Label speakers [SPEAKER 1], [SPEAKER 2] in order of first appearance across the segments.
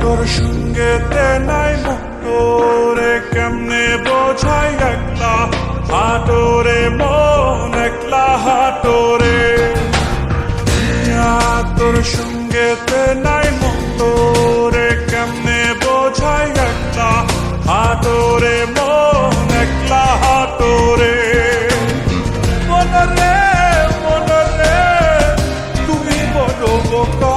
[SPEAKER 1] তোর সঙ্গে তেনাই তোরে কেমনে বোঝাই একলা হাটোরে, মন একলা হাটোরে। তোর সঙ্গে তেনাই তোরে কেমনে বোঝাই একলা হাটোরে, মন একলা হাটোরে। মনরে মনরে, তুমি বড় বোকা।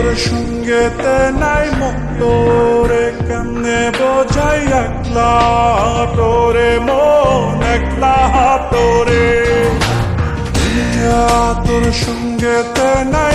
[SPEAKER 1] তোর সঙ্গেতে নাই মুক্ত রে কেমনে বোঝাই একলা? তোরে মন একলা, তোরে। তোর সঙ্গেতে নাই